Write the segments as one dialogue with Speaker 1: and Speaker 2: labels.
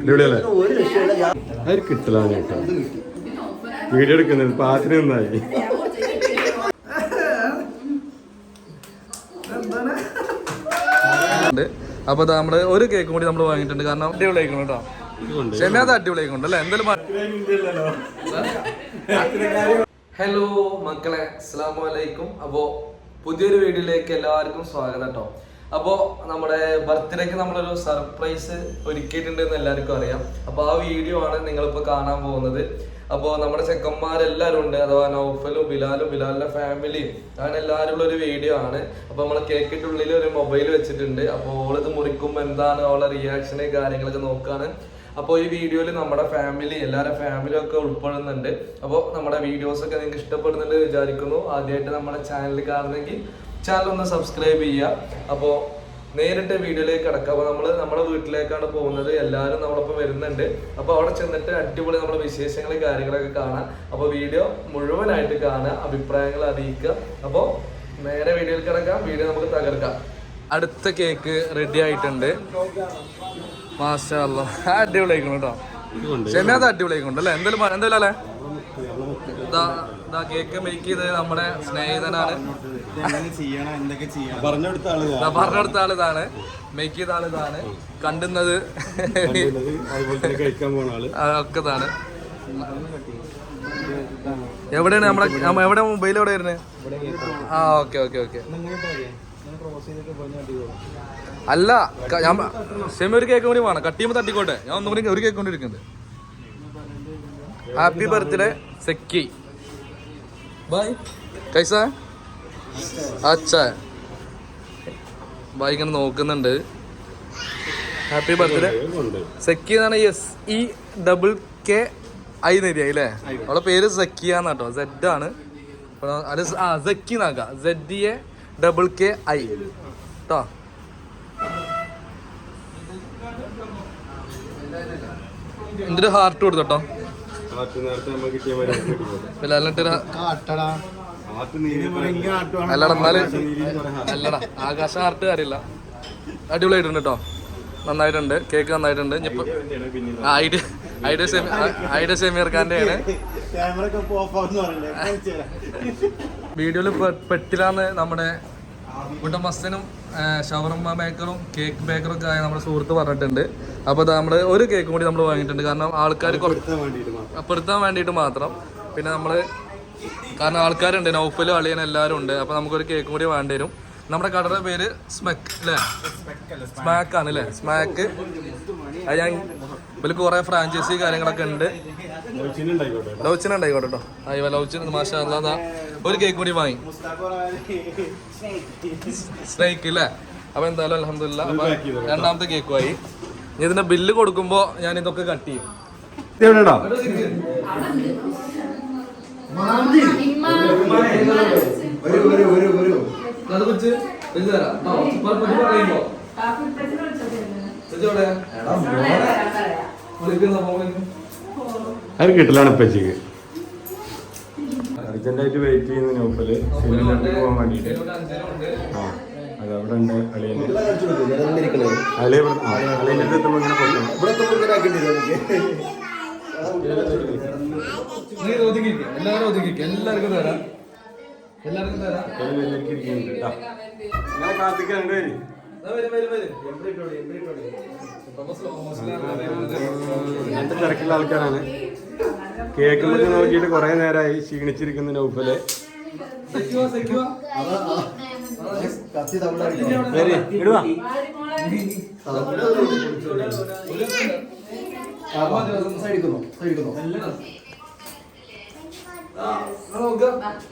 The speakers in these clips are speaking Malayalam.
Speaker 1: അടിപൊളിയല്ലേ അത് കിട്ടലാണ് കേട്ടോ. വീഡിയോ എടുക്കുന്നത് പാത്തിന് നന്നായി.
Speaker 2: അപ്പൊ നമ്മൾ ഒരു കേക്കും കൂടി നമ്മൾ വാങ്ങിയിട്ടുണ്ട്. കാരണം അടിപൊളി ആയിക്കണം കേട്ടോ ക്ഷമയാത്ത അടിപൊളി ആയിക്കൊണ്ട് അല്ലേ? എന്തായാലും ഹലോ മക്കളെ. അസ്സാം വലൈക്കും അപ്പോ പുതിയൊരു വീഡിയോയിലേക്ക് എല്ലാവർക്കും സ്വാഗതം കേട്ടോ. അപ്പോൾ നമ്മുടെ ബർത്ത്ഡേക്ക് നമ്മളൊരു സർപ്രൈസ് ഒരുക്കിയിട്ടുണ്ട് എന്ന് എല്ലാവർക്കും അറിയാം. അപ്പോൾ ആ വീഡിയോ ആണ് നിങ്ങളിപ്പോൾ കാണാൻ പോകുന്നത്. അപ്പോൾ നമ്മുടെ ചെക്കന്മാരെല്ലാവരും ഉണ്ട്. അഥവാ നൗഫലും ബിലാലും ബിലാലിന്റെ ഫാമിലിയും അങ്ങനെ എല്ലാവരും ഉള്ള ഒരു വീഡിയോ ആണ്. അപ്പോൾ നമ്മൾ കേക്കിന്റെ ഉള്ളിൽ ഒരു മൊബൈൽ വെച്ചിട്ടുണ്ട്. അപ്പോൾ ഓളിത് മുറിക്കുമ്പോൾ എന്താണ് അവളെ റിയാക്ഷന് കാര്യങ്ങളൊക്കെ നോക്കാണ്. അപ്പോൾ ഈ വീഡിയോയിൽ നമ്മുടെ ഫാമിലി എല്ലാവരുടെ ഫാമിലി ഒക്കെ ഉൾപ്പെടുന്നുണ്ട്. അപ്പോൾ നമ്മുടെ വീഡിയോസ് ഒക്കെ നിങ്ങൾക്ക് ഇഷ്ടപ്പെടുന്നുണ്ട് വിചാരിക്കുന്നു. ആദ്യമായിട്ട് നമ്മുടെ ചാനൽ കാണുന്നെങ്കിൽ ചാനൽ ഒന്ന് സബ്സ്ക്രൈബ് ചെയ്യുക. അപ്പോൾ നേരിട്ട് വീഡിയോയിലേക്ക് കിടക്കുക അപ്പോൾ നമ്മൾ നമ്മുടെ വീട്ടിലേക്കാണ് പോകുന്നത്. എല്ലാവരും നമ്മളൊപ്പം വരുന്നുണ്ട്. അപ്പോൾ അവിടെ ചെന്നിട്ട് അടിപൊളി നമ്മുടെ വിശേഷങ്ങൾ കാര്യങ്ങളൊക്കെ കാണാം. അപ്പോൾ വീഡിയോ മുഴുവനായിട്ട് കാണുക അഭിപ്രായങ്ങൾ അറിയിക്കുക. അപ്പോൾ നേരെ വീഡിയോയിൽ കിടക്കാം. വീഡിയോ നമുക്ക് തകർക്കാം. അടുത്ത കേക്ക് റെഡി ആയിട്ടുണ്ട്. മാഷാ അടിപൊളിയായിക്കണം കേട്ടോ. ക്ഷമയാത്ത അടിപൊളി ആയിക്കൊണ്ട് അല്ലേ? എന്തായാലും എന്തായാലും അല്ലേ? കേക്ക് മേക്ക് ചെയ്തത് നമ്മുടെ സ്നേഹിതനാണ്.
Speaker 3: ചെയ്യണം? എന്തൊക്കെ ചെയ്യണം?
Speaker 1: പറഞ്ഞെടുത്ത
Speaker 2: ആൾ ഇതാണ്. മേക്ക് ചെയ്ത ആൾ ഇതാണ്. കണ്ടുന്നത്. ഒക്കെ ഇതാണ്. എവിടെയാണ് നമ്മുടെ നമ്മ- എവിടെ മൊബൈൽ എവിടെ വരുന്നത് ആ ഓക്കെ ഓക്കെ ഓക്കെ. അല്ല ഞാൻ സെമി ഒരു കേക്ക് കൂടി വേണം. കട്ട് ചെയ്യുമ്പോൾ തട്ടിക്കോട്ടെ. ഞാൻ ഒന്നും കൂടി ഒരു കേക്ക് കൊണ്ട് ഹാപ്പി ബർത്ത്ഡേ സെക്കി ബൈ കൈസ? अच्छा ബൈ ഇങ്ങനെ നോക്കുന്നുണ്ട്. ഹാപ്പി ബർത്ത്ഡേ സക്കി എന്നാണ് S E double K I നേരിയ അല്ലേ? അവളെ പേര് സക്കിയ എന്നാട്ടോ സെഡ് ആണ്. അത് ആ Zakki എന്നാക്കാം Z A double K I കേട്ടോ എന്തൊരു ഒരു ഹാർട്ട് കൊടുത്തോട്ടോ അല്ലടാ എന്നാൽ അല്ലടാ ആകാശ ആർട്ട് കാര്യമില്ല അടിപൊളിയായിട്ടുണ്ട് കേട്ടോ നന്നായിട്ടുണ്ട്. കേക്ക് നന്നായിട്ടുണ്ട്. ഐഡിയ ഐഡിയ സെമി ഐഡിയ ഖാന്റെ ആണ് വീഡിയോയിൽ പെട്ടിലാന്ന് നമ്മുടെ കുട്ടമസ്തനും ഷവർമ്മ ബേക്കറും കേക്ക് ബേക്കറും ഒക്കെ ആയ നമ്മുടെ സുഹൃത്ത് പറഞ്ഞിട്ടുണ്ട്. അപ്പോൾ നമ്മൾ ഒരു കേക്കും കൂടി നമ്മൾ വാങ്ങിയിട്ടുണ്ട്. കാരണം ആൾക്കാർ കുറച്ച്
Speaker 1: വേണ്ടിയിട്ട് മാത്രം.
Speaker 2: പെടുത്താൻ വേണ്ടിയിട്ട് മാത്രം. പിന്നെ നമ്മൾ കാരണം ആൾക്കാരുണ്ട്. നൗഫലും അളിയൻ എല്ലാവരും ഉണ്ട്. അപ്പോൾ നമുക്കൊരു കേക്കും കൂടി വേണ്ടി വരും. നമ്മുടെ കടയുടെ പേര് സ്മെക്ക് അല്ലേ? സ്മാക്ക് ആണ് അല്ലേ സ്മാക്ക്. അത് ഞാൻ ഇവർക്ക് കുറേ ഫ്രാഞ്ചൈസി കാര്യങ്ങളൊക്കെ ഉണ്ട്. ലൗച്ചിന് ഉണ്ടായിക്കോട്ടെ കേട്ടോ അയ്യോ ലൗച്ചിന് മാഷാ ഒരു കേക്ക് കൂടി വാങ്ങി. സ്നേക്ക് അല്ലേ അപ്പൊ എന്തായാലും അലഹമില്ല അപ്പൊ. രണ്ടാമത്തെ കേക്കുമായി ഇനി ഇതിന്റെ ബില്ല് കൊടുക്കുമ്പോ ഞാൻ ഇതൊക്കെ കട്ട് ചെയ്യും.
Speaker 1: എവിടെടാ
Speaker 3: ഒരു ഒരു ഒരു ഒരു
Speaker 2: അത് വെച്ച് പറയുമ്പോ.
Speaker 1: അത് കിട്ടലാണ് ഇപ്പച്ചിക്ക്? അർജന്റായിട്ട് വെയിറ്റ് ചെയ്യുന്ന നോക്കൽ. സിനിമയിലേക്ക് പോകാൻ വേണ്ടിയിട്ട്. ആ അത് അവിടെ ഉണ്ട്. അളിയന്.
Speaker 3: ഇവിടെ
Speaker 1: അളിയ അളിയന്റെ എത്തുമ്പോൾ ഇങ്ങനെ
Speaker 3: ഇങ്ങനെ
Speaker 2: എല്ലാവരും എല്ലാവർക്കും തരാം. എല്ലാവർക്കും തരാം.
Speaker 1: ഞാൻ കാത്തിക്കാൻ രണ്ടുപേര്. ഇങ്ങനത്തെ തിരക്കുള്ള ആൾക്കാരാണ്. കേക്ക് മതി നോക്കിയിട്ട് കുറെ നേരമായി ക്ഷീണിച്ചിരിക്കുന്ന നൗഫൽ. ഇടുവാ.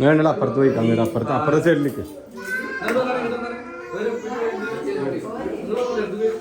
Speaker 1: വേണ്ടല്ല അപ്പുറത്ത് പോയി കന്നിട്ട് അപ്പുറത്ത് അപ്പുറത്തെ സൈഡിലേക്ക്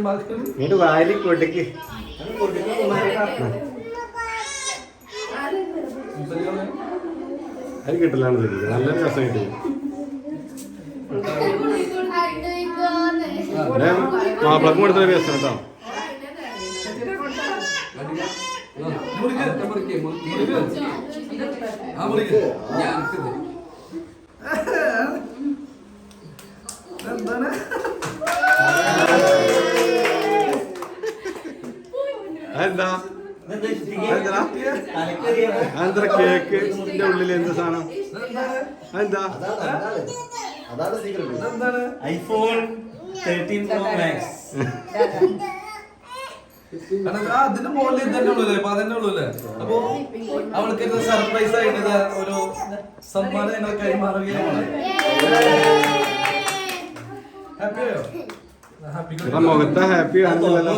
Speaker 1: എന്നിട്ട് വായിൽ കൊടുക്ക്. അത് കിട്ടലാണ് നല്ല രസം കിട്ടി. മാപ്പിളക്കും കൊടുത്ത രസം കേട്ടോ.
Speaker 2: മുറിക്ക് മുറിക്ക്. മുറിക്ക് ആ മുറിക്ക്. ഞാൻ
Speaker 1: അതെന്താ അതെന്താ കേക്കിന്റെ ഉള്ളിൽ എന്ത് സാധനം? അതെന്താ?
Speaker 3: അതാണ് secret
Speaker 4: iPhone thirteen pro max.
Speaker 2: അതിന്റെ മുകളിൽ ഇതന്നെ ഉള്ളൂല്ലേ? അപ്പൊ അതന്നെ ഉള്ളൂല്ലേ? അപ്പൊ അവൾക്ക് ഇത് സർപ്രൈസ് ആയിട്ട് ഒരു സമ്മാനം ഞങ്ങൾ കൈമാറുകയാണ്? ഹാപ്പിയോ ഹാപ്പി
Speaker 1: മുഖത്തെ ഹാപ്പി ആണെന്നല്ലോ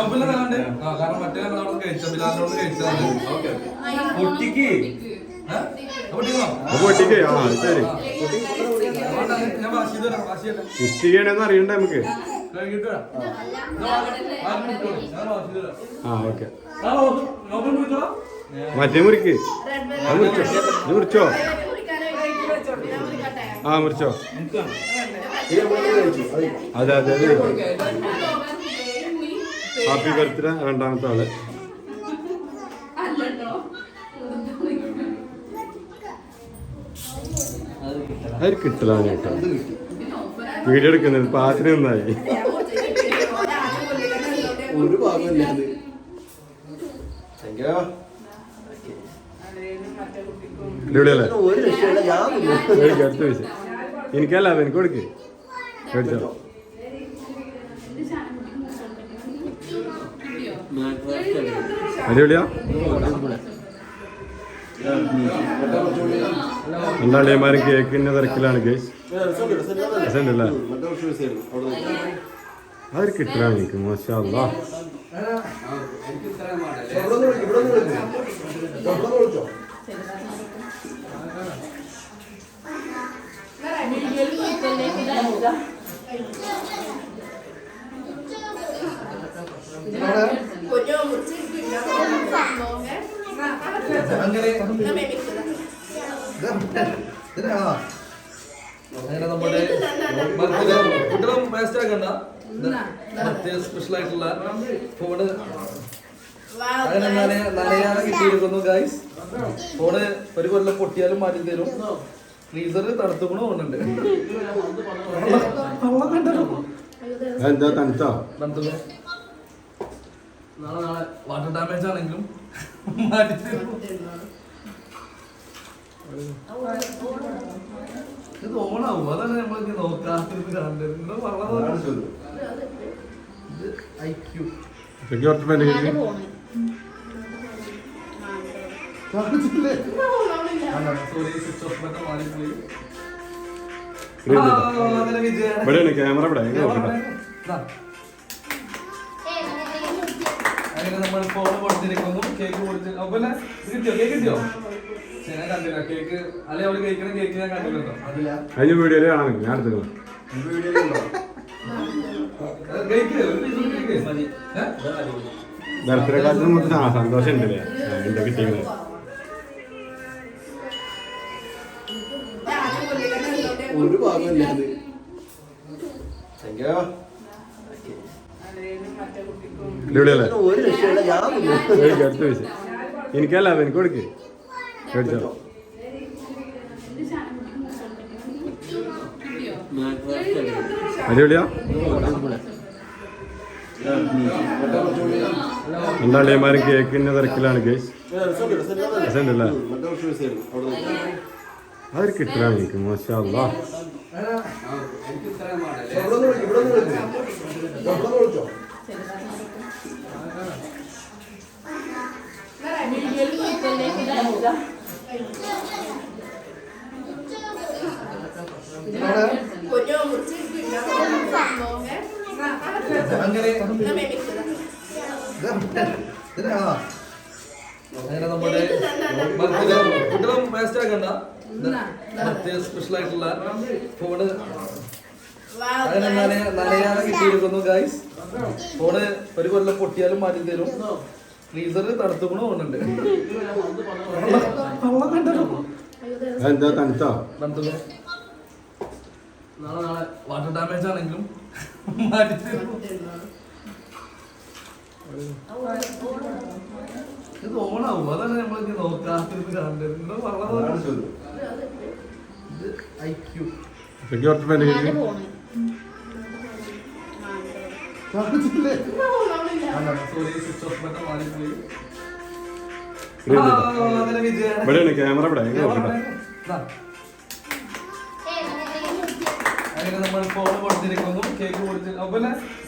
Speaker 2: ഒപ്പില്ല കാരണം മറ്റേ ഞങ്ങൾ അവിടെ കഴിച്ച? ബിലാലിനോട് കഴിച്ചതാണ് ഓക്കെ
Speaker 4: പൊട്ടിക്ക്
Speaker 1: പൊട്ടിക്ക് ആ അറിയണ്ടേ നമുക്ക്. ആ ഓക്കെ. മറ്റേ മുറിക്ക്. മുറിച്ചോ? ആ മുറിച്ചോ.
Speaker 3: അതെ
Speaker 1: അതെ അതെ. ഹാപ്പി ബർത്ത്ഡേ രണ്ടാമത്തെ ആൾ. അത് കിട്ടലാണ് കേട്ടോ. വീഡിയോ എടുക്കുന്നത് പാത്തിന് നന്നായി.
Speaker 3: ഒരു ഭാഗമില്ല
Speaker 1: അടുത്ത പൈസ. എനിക്കല്ല എനിക്ക് കൊടുക്ക്. മേടിച്ചോ. അടിപൊളിയാ. രണ്ടാളിയന്മാരും കേക്കിന്റെ തിരക്കിലാണ് കേസ് രസമുണ്ടല്ലേ. അതൊരു എനിക്ക്
Speaker 3: ഇവിടെ ഒന്ന്
Speaker 2: അങ്ങനെ. അങ്ങനെ നമ്മുടെ കുട്ടികളും വേസ്റ്റ് ആക്കണ്ട. മറ്റേ സ്പെഷ്യൽ ആയിട്ടുള്ള ഫോണ് അങ്ങനെ നനയ നനയാതെ കിട്ടിയിരിക്കുന്നു ഗൈസ് ഫോണ് ഒരു കൊല്ലം പൊട്ടിയാലും മാറ്റി തരും. ഫ്രീസർ വെള്ളം കണ്ടല്ലോ
Speaker 1: എന്താ തണുത്തോ?
Speaker 2: തണുത്തുകൂടെ നാളെ നാളെ വാട്ടർ ഡാമേജ് ആണെങ്കിലും ഇത് ഓണാവും. അതാണ് നമ്മളിങ്ങനെ
Speaker 3: നോക്കാത്തത്
Speaker 2: പറഞ്ഞത് ഇത് ഐക്യു.
Speaker 1: ഇതൊക്കെ കുറച്ച് പേര് ഇവിടെയാണ് ക്യാമറ ഇവിടെ. നോക്കട്ടെ.
Speaker 2: അങ്ങനെ നമ്മൾ ഫോൺ കൊടുത്തിരിക്കുന്നു. കേക്ക് കൊടുത്ത് അപ്പൊ കിട്ടിയോ? കേക്ക് കിട്ടിയോ? ഞാൻ കണ്ടില്ല. കേക്ക് അല്ലെ അവൾ കഴിക്കണ കേക്ക് ഞാൻ കണ്ടില്ലല്ലോ
Speaker 3: അതില്ല.
Speaker 1: കഴിഞ്ഞ വീഡിയോയിൽ കാണാൻ ഞാൻ
Speaker 2: എടുത്തു ഒരു piece കൂടി കഴിക്ക്. ഏ?
Speaker 1: ബർത്ത്ഡേ കാലത്ത് നമുക്ക് ആ സന്തോഷം ഉണ്ടല്ലേ എന്റെ കിട്ടിയത്?
Speaker 3: ഒരു ഭാഗമില്ല അത് താങ്ക്
Speaker 1: അടിപൊളിയല്ലേ അടുത്ത പൈസ എനിക്കല്ല എനിക്ക് കൊടുക്ക്. മേടിച്ചോ അടിപൊളിയാ? രണ്ടാളിയന്മാരും കേക്കിന്റെ തിരക്കിലാണ് കേസ് രസമുണ്ടല്ലേ. അതൊരു കിട്ടലാണ് എനിക്ക് മോശം
Speaker 3: ഇവിടെ ഒന്ന് വിളിക്ക്, ഇവിടെ ഒന്ന് വിളിക്ക്. ഇവിടെ ഒന്ന് വിളിച്ചോ
Speaker 2: അങ്ങനെ അങ്ങനെ നമ്മുടെ കുട്ടികളും വേസ്റ്റ് ആക്കണ്ട. ബർത്ത്ഡേ സ്പെഷ്യൽ ആയിട്ടുള്ള ഫോണ് അങ്ങനെ നനയ നനയാതെ കിട്ടിയിരിക്കുന്നു ഗൈസ് ഫോണ് ഒരു കൊല്ലം പൊട്ടിയാലും മാറ്റി തരും. ഫ്രീസർ തണുത്തുകൊണ്ട് കണ്ടല്ലോ
Speaker 1: എന്താ തണുത്തോ
Speaker 2: തണുത്തുകൊണ്ട് നാളെ നാളെ വാട്ടർ ഡാമേജ് ആണെങ്കിലും മാറ്റി ഇത് ഓണാവും? അതാണ് നമ്മൾക്ക് നോക്കാത്തിരുന്ന്
Speaker 3: അതാണ് ചോദ്യം.
Speaker 2: ഇത് ഐക്യു
Speaker 1: ഇതൊക്കെ കുറച്ച് പേര് കഴിക്കും.
Speaker 2: അങ്ങനെ നമ്മൾ ഫോൺ കൊടുത്തിരിക്കുന്നു. കേക്ക് കൊടുത്തി അപ്പൊ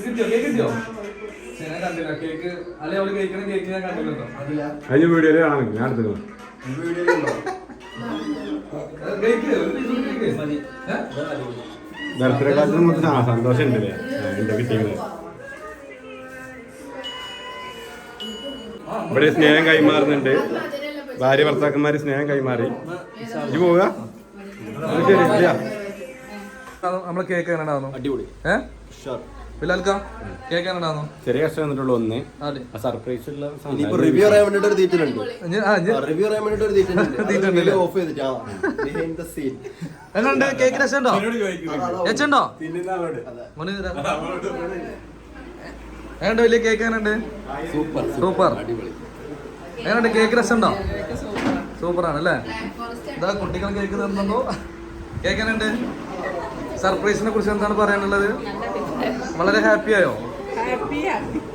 Speaker 2: കിട്ടിയോ? കേക്ക് കിട്ടിയോ? ശരി, ഞാൻ കണ്ടില്ല. കേക്ക് അല്ലെ അവൾ കഴിക്കണ കേക്ക് ഞാൻ കണ്ടില്ലല്ലോ
Speaker 1: കാണാൻ എടുത്തു? ബർത്ത്ഡേ കാലത്ത് നമുക്ക് സന്തോഷം ഉണ്ടല്ലേ എന്റെ കിട്ടിയത്? ഇവിടെ സ്നേഹം കൈമാറുന്നുണ്ട്. ഭാര്യ ഭർത്താക്കന്മാര് സ്നേഹം കൈമാറി. ഇത് പോവുക? ശരി ഇല്ല.
Speaker 2: അത് നമ്മളെ കേക്ക് എങ്ങനെയാണോ
Speaker 1: അടിപൊളി.
Speaker 2: ഏഹ് ബിലാൽക്ക കേക്ക്
Speaker 1: ചെറിയ കഷ്ടം വന്നിട്ടുള്ളൂ ഒന്ന്.
Speaker 2: അതെ.
Speaker 1: ആ സർപ്രൈസ് ഉള്ള.
Speaker 3: ഇനിയിപ്പോ റിവ്യൂ അറിയാൻ വേണ്ടിട്ട് ഒരു റിവ്യൂ അറിയാൻ വേണ്ടിട്ട് ഒരു? ഓഫ് ചെയ്തിട്ട്.
Speaker 2: എങ്ങനുണ്ട്? കേക്ക് രസമുണ്ടോ? വലിയ കേക്ക്
Speaker 3: സൂപ്പർ
Speaker 2: സൂപ്പർ.
Speaker 3: അടിപൊളി.
Speaker 2: എങ്ങനുണ്ട്? കേക്ക് രസമുണ്ടോ? ആണ് അല്ലേ? ഇതാ കുട്ടികൾ കേക്ക് തന്നോ കേക്ക് എങ്ങനെയുണ്ട് സർപ്രൈസിനെ കുറിച്ച് എന്താണ് പറയാനുള്ളത്? വളരെ ഹാപ്പി ആയോ?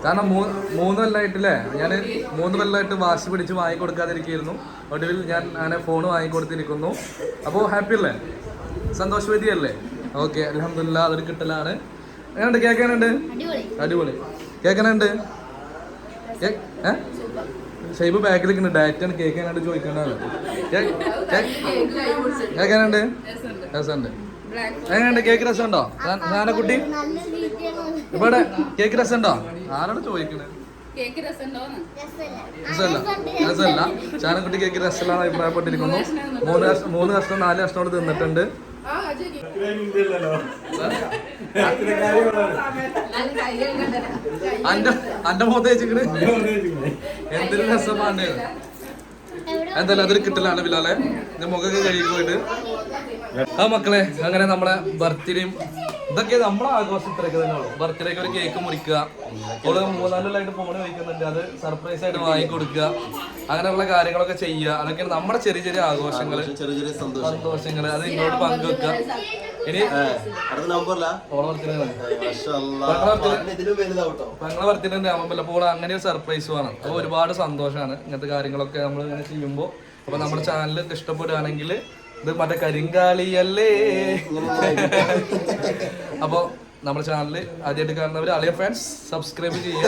Speaker 2: കാരണം മൂന്ന് മൂന്ന് കൊല്ലമായിട്ടില്ലേ ഞാൻ മൂന്ന് കൊല്ലമായിട്ട് വാശി പിടിച്ച് വാങ്ങി കൊടുക്കാതിരിക്കുന്നു ഒടുവിൽ ഞാൻ അങ്ങനെ ഫോൺ വാങ്ങി കൊടുത്തിരിക്കുന്നു. അപ്പോൾ ഹാപ്പി അല്ലേ? സന്തോഷവതിയല്ലേ? ഓക്കെ അലഹമില്ല അതൊരു കിട്ടലാണ്. എങ്ങനെയുണ്ട്? കേൾക്കാനുണ്ട് അടിപൊളി. കേൾക്കാനുണ്ട് എങ്ങനെയുണ്ട്? കേക്ക് ഏ? ഷൈബ് ഡയറ്റാണ് ആണ്. കേൾക്കാനായിട്ട് ചോദിക്കേണ്ടതാണ് കേൾക്കാനുണ്ട് രസമുണ്ട്. എങ്ങനെയുണ്ട്? കേക്ക് രസമുണ്ടോ? സാനക്കുട്ടി? ഇവിടെ കേക്ക് രസമുണ്ടോ? ആരോട് ചോദിക്കണേ? രസമല്ല. രസമല്ല. ചാനക്കുട്ടി കേക്ക് രസമല്ല അഭിപ്രായപ്പെട്ടിരിക്കുന്നു. മൂന്ന് കഷ്ണം മൂന്ന് കഷ്ണം നാല് കഷ്ണോട് തിന്നിട്ടുണ്ട്. അന്റെ അന്റെ മുഖത്ത് വെച്ചിട്ട് എന്തൊരു രസമാണ്. എന്തായാലും അതൊരു കിട്ടലാണ് ബിലാലെ. എന്റെ മുഖമൊക്കെ കഴുകി പോയിട്ട്. ആ മക്കളെ അങ്ങനെ നമ്മളെ ബർത്ത്ഡേയും ഇതൊക്കെ നമ്മളെ ആഘോഷം ഇത്രയൊക്കെ തന്നെ ഉള്ളൂ. ബർത്ത്ഡേക്ക് ഒരു കേക്ക് മുറിക്കുക. ഓൾ മൂന്നാലിലായിട്ട് ഫോൺ വയ്ക്കുന്നുണ്ട് അത് സർപ്രൈസ് ആയിട്ട് വാങ്ങിക്കൊടുക്കുക അങ്ങനെയുള്ള കാര്യങ്ങളൊക്കെ ചെയ്യുക. അതൊക്കെയാണ് നമ്മുടെ ചെറിയ ചെറിയ ആഘോഷങ്ങൾ
Speaker 3: ചെറിയ ചെറിയ
Speaker 2: സന്തോഷങ്ങൾ അത് ഇങ്ങോട്ട് പങ്കുവെക്കുക. ഇനി
Speaker 3: അടുത്ത നമ്പറിലാ
Speaker 2: ഓളെ ഞങ്ങളെ ബർത്ത്ഡേ ആവുമ്പോൾ അപ്പോൾ അങ്ങനെ ഒരു സർപ്രൈസ് വേണം അപ്പോൾ ഒരുപാട് സന്തോഷമാണ് ഇങ്ങനത്തെ കാര്യങ്ങളൊക്കെ നമ്മൾ ഇങ്ങനെ ചെയ്യുമ്പോൾ അപ്പോൾ നമ്മുടെ ചാനൽ ഇഷ്ടപ്പെടുകയാണെങ്കിൽ ഇത് മറ്റേ കരിങ്കാളിയല്ലേ? അപ്പോൾ നമ്മുടെ ചാനലിൽ ആദ്യമായിട്ട് കാണുന്നവർ അളിയ ഫാൻസ് സബ്സ്ക്രൈബ് ചെയ്യുക.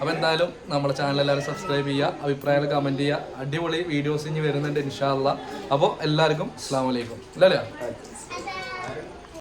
Speaker 2: അപ്പോൾ എന്തായാലും നമ്മുടെ ചാനൽ എല്ലാവരും സബ്സ്ക്രൈബ് ചെയ്യുക അഭിപ്രായങ്ങൾ കമന്റ് ചെയ്യുക. അടിപൊളി വീഡിയോസ് ഇനി വരുന്നുണ്ട് ഇൻഷാല്ല അപ്പോൾ എല്ലാവർക്കും അസ്സാം വലൈക്കും അല്ലേ